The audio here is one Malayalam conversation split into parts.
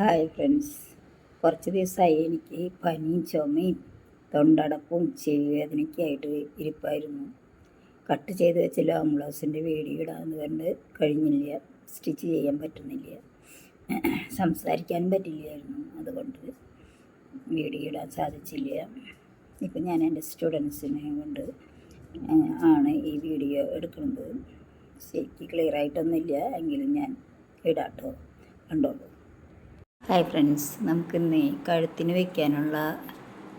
Hi friends. കുറച്ച് ദിവസമായി എനിക്ക് പനിയും ചുമയും തൊണ്ടടപ്പും ചെവി വേദനയ്ക്കായിട്ട് ഇരിപ്പായിരുന്നു. കട്ട് ചെയ്ത് വെച്ച ലോങ് ബ്ലൗസിന്റെ വീഡിയോ ഇടാമെന്ന് പറഞ്ഞ് കഴിഞ്ഞില്ല. സ്റ്റിച്ച് ചെയ്യാൻ പറ്റുന്നില്ല. സംസാരിക്കാൻ പറ്റില്ലായിരുന്നു അതുകൊണ്ട് വീഡിയോ ഇടാൻ സാധിച്ചില്ല. ഇപ്പം ഞാൻ എന്റെ സ്റ്റുഡൻസിനെ കൊണ്ട് ആണ് ഈ വീഡിയോ എടുക്കുന്നത്. ശരിക്ക് ക്ലിയർ ആയിട്ടൊന്നുമില്ല എങ്കിലും ഞാൻ ഇടാട്ടോ. കണ്ടോളൂ. ഹായ് ഫ്രണ്ട്സ് നമുക്കിന്ന് കഴുത്തിന് വെക്കാനുള്ള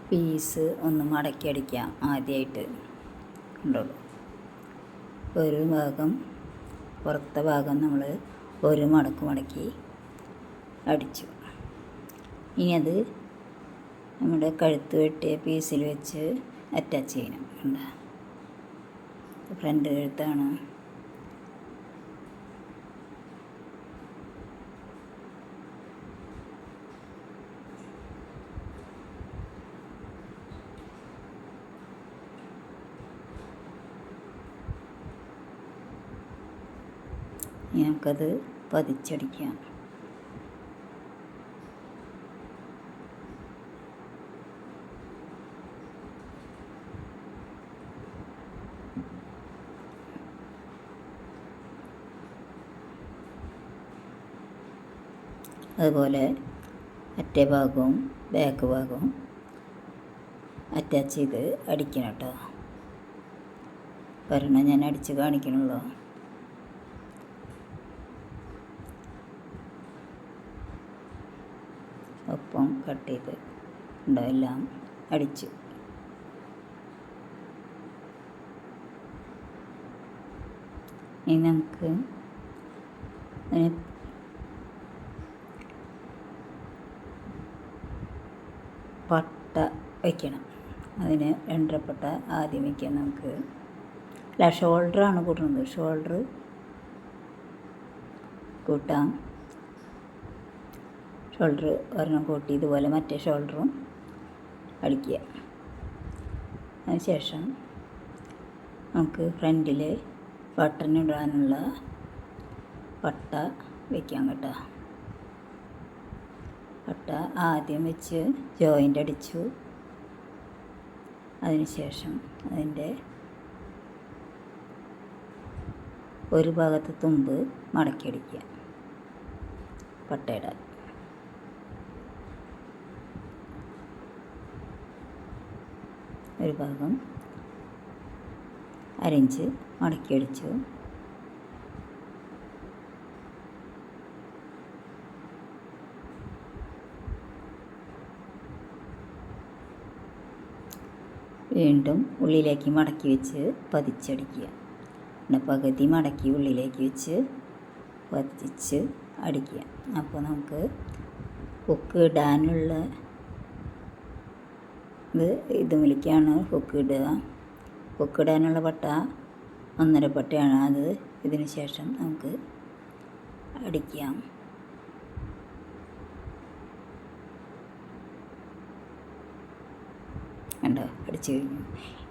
പീസ് ഒന്ന് മടക്കി അടിക്കാം ആദ്യമായിട്ട് ഉണ്ടോളൂ ഒരു ഭാഗം പുറത്തെ ഭാഗം നമ്മൾ ഒരു മടക്ക് മടക്കി അടിച്ചു. ഇനി അത് നമ്മുടെ കഴുത്ത് വെട്ടിയ പീസിൽ വെച്ച് അറ്റാച്ച് ചെയ്യണം. ഫ്രണ്ട് കഴുത്താണ് നമുക്കത് പതിച്ചടിക്കാം. അതുപോലെ അറ്റേ ഭാഗവും ബാക്ക് ഭാഗവും അറ്റാച്ച് ചെയ്ത് അടിക്കണം കേട്ടോ. ഒരെണ്ണം ഞാൻ അടിച്ച് കാണിക്കണുള്ളൂ. ഒപ്പം കട്ട് ചെയ്ത് ഉണ്ടോ എല്ലാം അടിച്ചു. ഇനി നമുക്ക് പട്ട വയ്ക്കണം അതിന് രണ്ടര പട്ട ആദ്യം വയ്ക്കാം നമുക്ക്. അല്ല ഷോൾഡറാണ് കൂട്ടുന്നത് ഷോൾഡർ കൂട്ടാം. ഷോൾഡർ ഒരെണ്ണം കൂട്ടി ഇതുപോലെ മറ്റേ ഷോൾഡറും അടിക്കുക. അതിനുശേഷം നമുക്ക് ഫ്രണ്ടിൽ ബട്ടണിടാനുള്ള പട്ട വയ്ക്കാം കേട്ടോ. പട്ട ആദ്യം വെച്ച് ജോയിന്റ് അടിച്ചു. അതിനുശേഷം അതിന്റെ ഒരു ഭാഗത്ത് തുമ്പ് മടക്കി അടിക്കുക. ഒരു ഭാഗം അരഞ്ച് മടക്കിയടിച്ചു. വീണ്ടും ഉള്ളിലേക്ക് മടക്കി വെച്ച് പതിച്ചടിക്കുക. പിന്നെ പകുതി മടക്കി ഉള്ളിലേക്ക് വെച്ച് പതിച്ച് അടിക്കുക. അപ്പോൾ നമുക്ക് കുക്ക് ഇടാനുള്ള ഇത് ഇതുമിലേക്കാണ് ഹുക്ക് ഇടുക. ഹുക്ക് ഇടാനുള്ള പട്ട ഒന്നര പട്ടയാണ്. അത് ഇതിന് ശേഷം നമുക്ക് അടിക്കാം. കണ്ടോ? അടിച്ചു കഴിഞ്ഞു.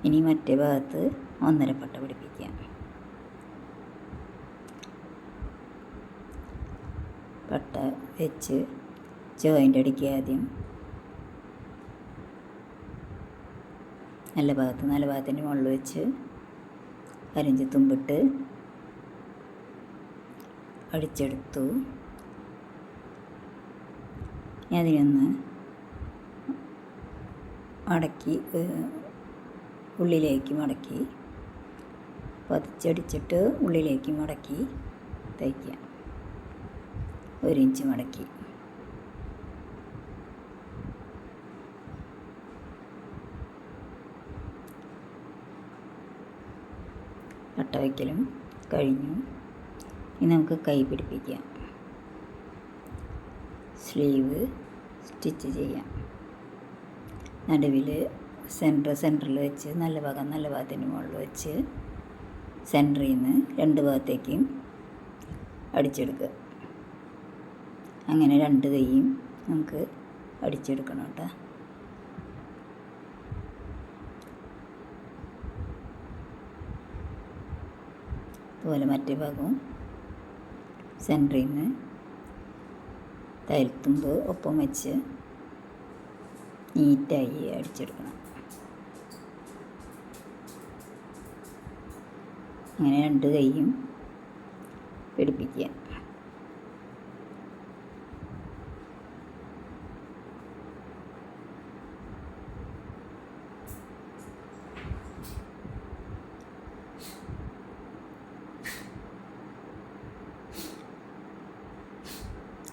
ഇനി മറ്റേ ഭാഗത്ത് ഒന്നര പട്ട പിടിപ്പിക്കാം. പട്ട വെച്ച് ജോയിന്റ് അടിക്കുക ആദ്യം. നല്ല ഭാഗത്ത് നല്ല ഭാഗത്തിന്റെ മുകളിൽ വെച്ച് കരിഞ്ചി തുമ്പിട്ട് അടിച്ചെടുത്തു. അതിനൊന്ന് മടക്കി ഉള്ളിലേക്ക് മടക്കി പതിച്ചടിച്ചിട്ട് ഉള്ളിലേക്ക് മടക്കി തയ്ക്കുക ഒരു ഇഞ്ച് മടക്കി. അട്ട വയ്ക്കലും കഴിഞ്ഞു. ഇനി നമുക്ക് കൈ പിടിപ്പിക്കാം. സ്ലീവ് സ്റ്റിച്ച് ചെയ്യാം. നടുവിൽ സെന്റർ സെന്ററിൽ വെച്ച് നല്ല ഭാഗം നല്ല ഭാഗത്തിന് മുകളിൽ വെച്ച് സെന്ററിൽ നിന്ന് രണ്ട് ഭാഗത്തേക്കും അടിച്ചെടുക്കുക. അങ്ങനെ രണ്ട് കൈയും നമുക്ക് അടിച്ചെടുക്കണം കേട്ടോ. അതുപോലെ മറ്റേ ഭാഗവും സെന്ററിൽ നിന്ന് തൈൽത്തുമ്പ് ഒപ്പം വെച്ച് നീറ്റായി അടിച്ചെടുക്കണം. അങ്ങനെ രണ്ട് കൈയും പിടിപ്പിക്കുക.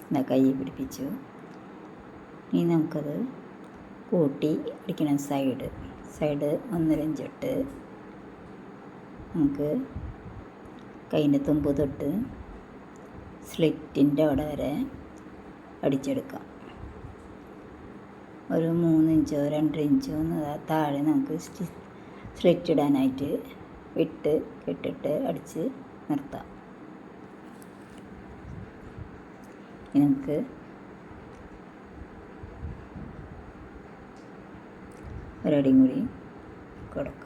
എന്നാ കൈ പിടിപ്പിച്ചു. ഇനി നമുക്കത് കൂട്ടി അടിക്കണം സൈഡ് സൈഡ് ഒന്നരഞ്ചിട്ട് നമുക്ക് കൈന്റെ തുമ്പ് തൊട്ട് സ്ലിറ്റിന്റെ അവിടെ വരെ അടിച്ചെടുക്കാം. ഒരു മൂന്ന് ഇഞ്ചോ എന്ന് താഴെ നമുക്ക് സ്ലിറ്റ് ഇടാനായിട്ട് വിട്ട് കെട്ടിട്ട് അടിച്ച് നിർത്താം. നമുക്ക് ഒരടിയും കൂടി കൊടുക്കാം.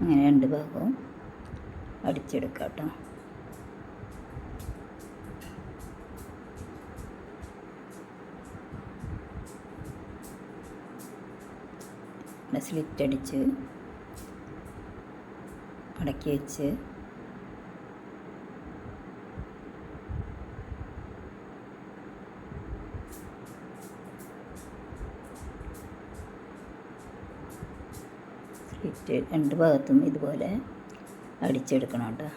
അങ്ങനെ രണ്ട് ഭാഗവും അടിച്ചെടുക്കാം കേട്ടോ. സ്ലിറ്റ് അടിച്ച് മടക്കി വെച്ച്. സ്ലിറ്റ് രണ്ട് ഭാഗത്തും ഇതുപോലെ അടിച്ചെടുക്കണം കേട്ടോ.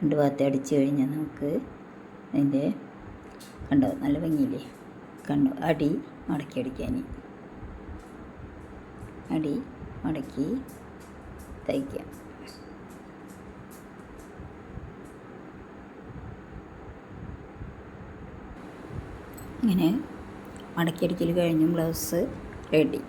രണ്ട് ഭാഗത്തെ അടിച്ചു കഴിഞ്ഞാൽ നമുക്ക് അതിന്റെ കണ്ടോ? നല്ല ഭംഗിയില്ലേ? കണ്ടോ? അടി മടക്കി അടിക്കാൻ അടി മടക്കി തയ്ക്കാം ഇങ്ങനെ മടക്കി അടിക്കൽ കഴിഞ്ഞ് ബ്ലൗസ് റെഡി.